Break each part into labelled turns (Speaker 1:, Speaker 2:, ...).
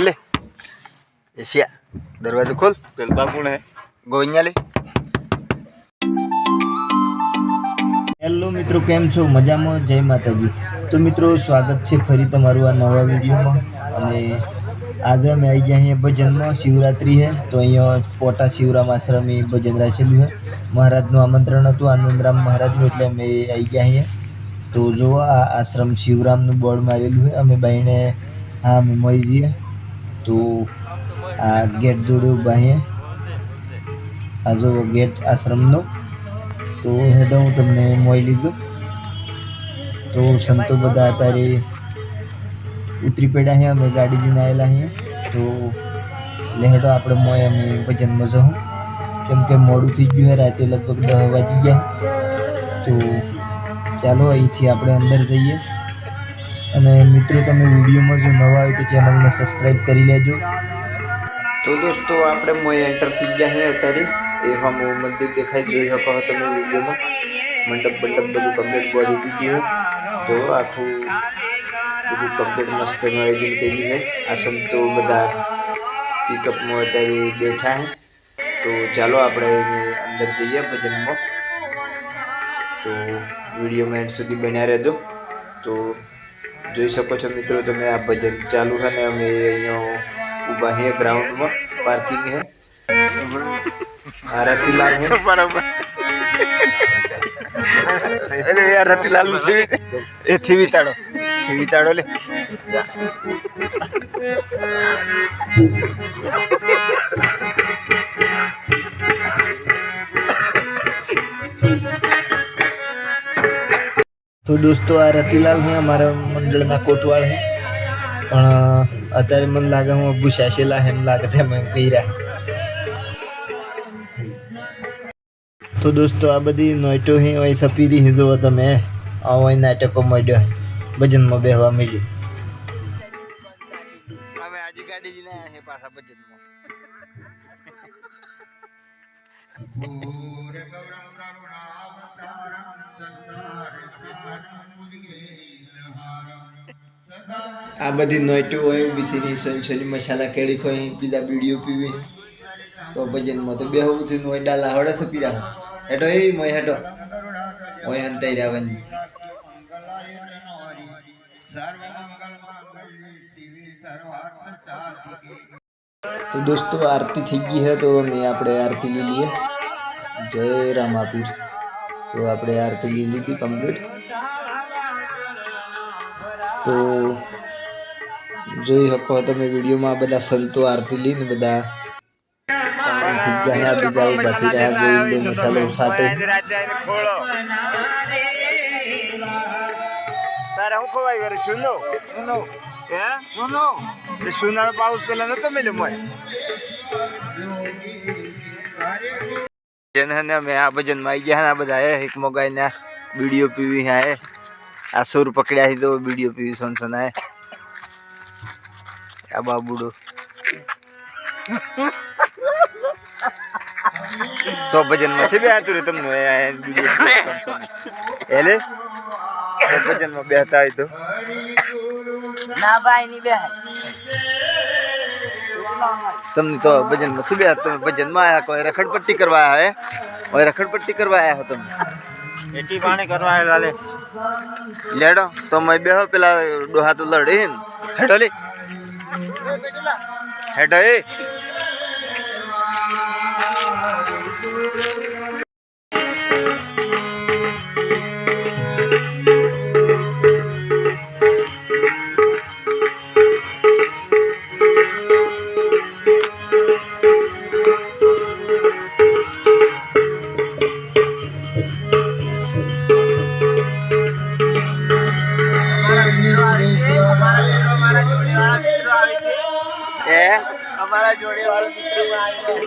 Speaker 1: ખોલ લે એશિયા દરવાજો ખોલ.
Speaker 2: ગલબા કોણ હે?
Speaker 1: ગોવિંદા લે. હેલો મિત્રો કેમ છો? મજામાં? જય માતાજી. તો મિત્રો સ્વાગત છે ફરી તમારું આ નવા વિડીયોમાં. અને આજે અમે આવી ગયા અહીંયા ભજનમાં. શિવરાત્રિ છે તો અહીંયા પોટા શિવરામ આશ્રમે ભજન રાખેલું છે. મહારાજનું આમંત્રણ હતું આનંદરામ મહારાજનું એટલે અમે આવી ગયા અહીંયા તો જો આ આશ્રમ શિવરામનું બોર્ડ મારેલું છે. અમે બાઈને હા અમે મળી જઈએ. તો આ ગેટ જોડે ઊભા અહીંયા આ જો ગેટ આશ્રમનો તો હેડો હું તમને મોઈ લીધું તો સંતો બધા અત્યારે ઉતરી પડ્યા છે અમે ગાડી લઈને આવેલા અહીંયા તો લેહડો આપણે મોય અમે ભજનમાં જવું કેમ કે મોડું થઈ ગયું છે રાતે લગભગ દસ વાગી ગયા તો ચાલો અહીંથી આપણે અંદર જઈએ અને મિત્રો, તમે વિડીયોમાં જો નવા હોય તો ચેનલને સબસ્ક્રાઈબ કરી લેજો. તો દોસ્તો, આપણે મોય એન્ટર થઈ ગયા છે અત્યારે. એ હમ મંદિર દેખાય, જોઈ શકો છો તમે વિડીયોમાં. મંડપ મંડપ બધું કમ્પ્લીટ બોધી દીધું તો આખું બધું કમ્પ્લીટ મસ્ત એનું આયોજન કર્યું છે આસમ તો બધા પિકઅપમાં અત્યારે બેઠા છે તો ચાલો આપણે એની અંદર જઈએ ભજનમાં. તો વિડીયોમાં એન્ડ સુધી બન્યા રહેજો. તો જોઈ શકો છો મિત્રો તમે આ ભજન ચાલુ છે ને અમે અહીંયા ઊભા છીએ ગ્રાઉન્ડમાં પાર્કિંગ છે આ રતિલાલ છે
Speaker 2: બરાબર
Speaker 1: એટલે યાર રતિલાલ નું છે એ થી વિતાડો થી વિતાડો લે તો દોસ્તો આ રતિલાલ છે અમારા મંડળના કોટવાળ છે. પણ અત્યારે મને લાગે હું અબુ શાશેલા એમ લાગે છે એમ કહી રહ્યા તો દોસ્તો આ બધી નોઈટો હે હોય સપીરી હે જોવો તમે આ હોય નાટકો મળ્યો હે ભજનમાં બેહવા મળ્યું. અમે આજે ગાડી લઈને આયા છે પાછા ભજનમાં. આ બધી નોઈટો હોય ઊભી થઈને સનસની મસાલા કેળી ખોઈ બીજા બીડીઓ પીવી તો ભજનમાં તો બેહવું થયું હોય ડાલા હડે સપી રાખ હેઠો એ મોય હેઠો મોય હંતાઈ રહેવાની તો દોસ્તો આરતી થઈ ગઈ છે તો અમે આપણે આરતી લઈ લઈએ જય રામાપીર તો આપણે આરતી લઈ લીધી કમ્પ્લીટ તો જોઈ શકો તમે વિડીયોમાં આ બધા સંતો આરતી લઈને બધા થઈ ગયા છે બીજા ઉભા થઈ રહ્યા ગોવિંદો મસાલો સાટે
Speaker 2: ખોળો તારે હું ખવાય વેરે સુનો સુનો હે સુનો એ સુનાનો પાઉસ પેલા નતો મેલ્યો મોય
Speaker 1: જેને ને અમે આ ભજનમાં આવી ગયા ને આ બધા હે એક મોગાઈ ને વિડીયો પીવી હે આ સુર પકડ્યા છે તો વિડીયો પીવી સોન સોના આ બાબુડો તો ભજન માં થી બેહાતું રે તમને એ આ વિડીયો પીવી સોન સોના એલે તો ભજન માં બેહતા હોય તો
Speaker 3: ના ભાઈ ની બે
Speaker 1: તમને તો ભજન માં થી બેહ તમે ભજન માં આયા કોઈ રખડપટ્ટી કરવા આયા હે કોઈ રખડપટ્ટી કરવા આયા હો તમે
Speaker 2: એટી પાણી કરવા આવેલા લે
Speaker 1: લેડો તો મેં બેહો પેલા ડોહા તો લડે હે ને
Speaker 2: हेड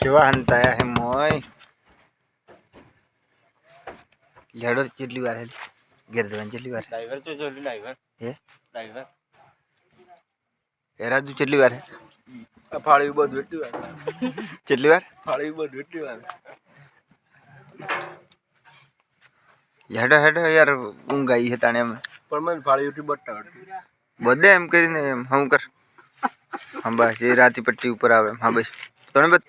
Speaker 2: કેવા હંતાયા હે મોય? લેડો કેટલી વાર હે ગેરદવાન કેટલી વાર
Speaker 4: ડ્રાઈવર તો જોલી ડ્રાઈવર.
Speaker 2: હે?
Speaker 4: ડ્રાઈવર.
Speaker 2: એરાજુ કેટલી વાર હે
Speaker 4: ફાળી બધું એટલી વાર.
Speaker 2: કેટલી વાર?
Speaker 4: ફાળી બધું એટલી વાર.
Speaker 2: હેડો હેડો યાર ઊંઘ આવી છે તાણે
Speaker 4: પણ મને ફાળી ઉઠી બટ્ટા
Speaker 2: બધે એમ કરીને એમ હમ કર હા બસ એ રાતી પટ્ટી ઉપર આવે એમ હા બસ તને બધ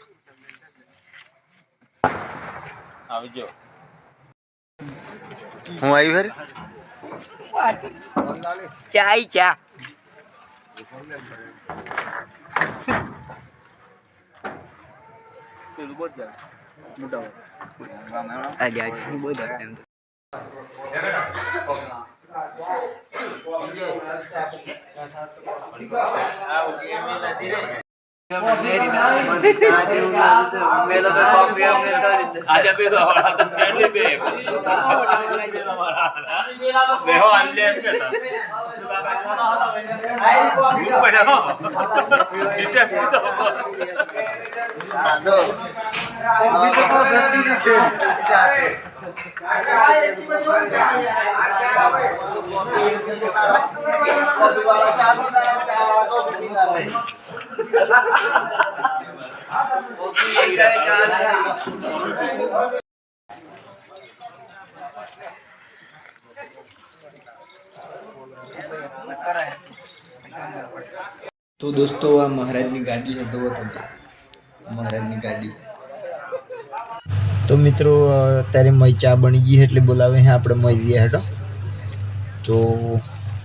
Speaker 4: આવજો
Speaker 2: હું આવ્યું હેર
Speaker 3: ચાય ચા
Speaker 4: પેલું બોલ જાય મોટા
Speaker 3: તો કોપી એમ કે તો
Speaker 5: આજે બે તો હવાડા તો ફ્રેન્ડલી બે બેહો આલે એમ કે હું પડ્યો એટલે તો
Speaker 1: તો દોસ્તો આ મહારાજની ગાડી છે જુઓ તમે મહારાજની ગાડી તો મિત્રો, અત્યારે મય ચા બની ગઈ એટલે બોલાવે છે આપણે મય જઈએ હેડો તો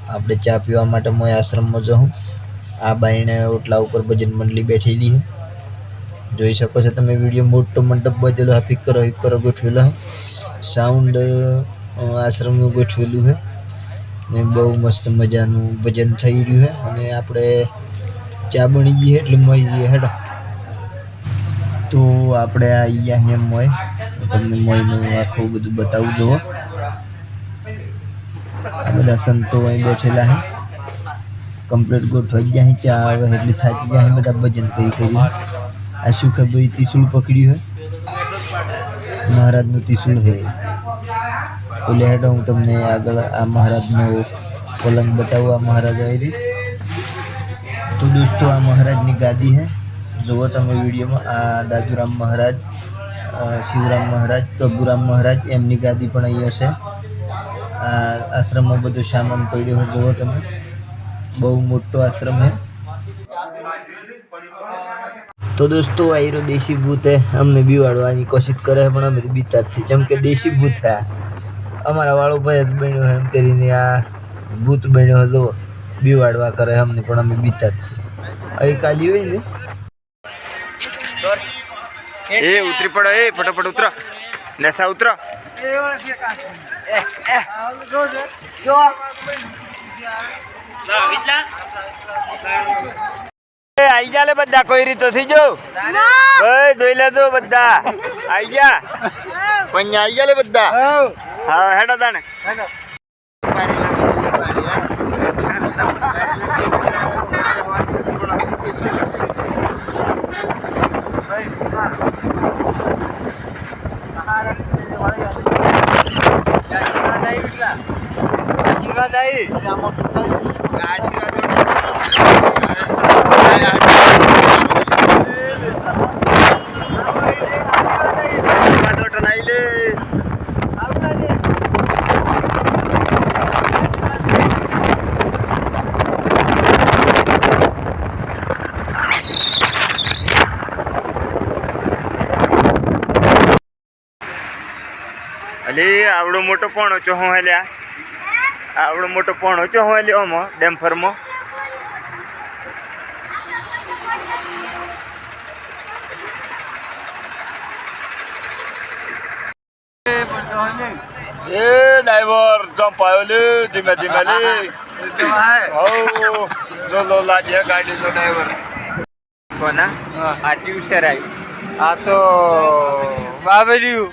Speaker 1: આપણે ચા પીવા માટે મય આશ્રમમાં જવું આ બાઈને ઓટલા ઉપર ભજન મંડળી બેઠેલી છે જોઈ શકો છો તમે વીડિયો મોટો મંડપ બાંધેલો હા, ફિકરો ફિકરો ગોઠવેલો છે સાઉન્ડ આશ્રમનું ગોઠવેલું છે ને બહુ મસ્ત મજાનું ભજન થઈ રહ્યું છે અને આપણે ચા બની ગઈ એટલે મળી જઈએ હેડો તો આપણે આ અહીંયા અહીંયા મોય હું તમને મોયનું આખું બધું બતાવું જુઓ આ બધા સંતો અહીં બેઠેલા છે કમ્પ્લીટ ગોઠવાઈ ગયા છે ચા આવે એટલે થાકી ગયા છે બધા ભજન કરી કરીને આ શું ખબર ત્રિશુળ પકડ્યું છે મહારાજનું ત્રિશુળ છે તો લે હેડો હું તમને આગળ આ મહારાજનો પલંગ બતાવું આ મહારાજ આવી તો દોસ્તો આ મહારાજની ગાદી છે જુઓ તમે વિડીયોમાં, આ દાદુરામ મહારાજ શિવરામ મહારાજ, પ્રભુરામ મહારાજ, એમની ગાદી પણ અહીંયા છે આ આશ્રમમાં બધો સામાન પડ્યો હોય, જુઓ તમે. બહુ મોટો આશ્રમ છે તો દોસ્તો આયરો દેશી ભૂત હે. અમને બીવાડવાની કોશિશ કરે પણ અમે બીતા જ છીએ. જેમ કે દેશી ભૂત હે. અમારા વાળો ભાઈ જ બન્યો એમ કરીને આ ભૂત બન્યો હતો બીવાડવા કરે અમને, પણ અમે બીતા જ છીએ. અહીં કાલી હોય ને
Speaker 2: એ ઉતરી પડો એ ફટાફટ ઉતરો. નેસા ઉતરો. આઈ જા લે બધા કોઈ રીતો થઈ જો ભાઈ જોઈ લેજો બધા. આઈ જા. પણ આઈ જા લે બધા? હા. હેડો તાને
Speaker 3: આશીર્વાદ આવી
Speaker 2: અલી આવડો મોટો પોણો ચો હું હેલ્યા? આવડો મોટો પોણો ચો હું હેલ્યો આમાં ડેમ્ફરમાં એ ડ્રાઈવર જમ્પ આવ્યો લે ધીમે ધીમે લે. હઉ જો લો લાજે ગાડી નો ડ્રાઈવર. કોના? આ ટ્યુ આવ્યું
Speaker 4: આ તો બાબેલિયું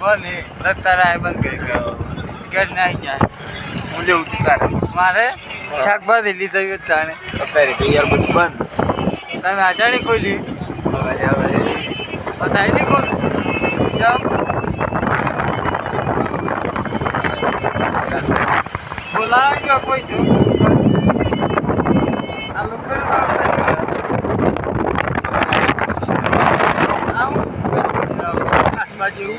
Speaker 1: ત્યારે તો હે.
Speaker 3: બંધ કરી ગયો. ઘર ના જાય.
Speaker 1: હું લેવું છું તારે?
Speaker 3: મારે શાકભાજી લીધા હોય તાણે.
Speaker 1: અત્યારે તૈયાર બધું બંધ.
Speaker 3: તમે આજાણી ખોલી
Speaker 1: હવે હવે
Speaker 3: બધાય નહીં ખોલું? જાઓ. બોલાવો કોઈ જો આ લોકો આવું આસમા જેવું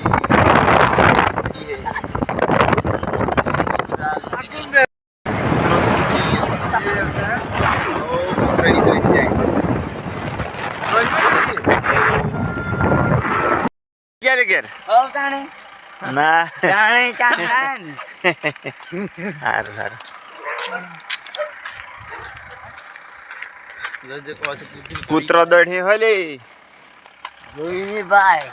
Speaker 1: ઉતરેલી તો જ જાય ક્યારે ઘેર?
Speaker 3: હવ તાણે
Speaker 1: ના સારું સારું કૂતરો દોડી હોય લે
Speaker 3: ભાઈ.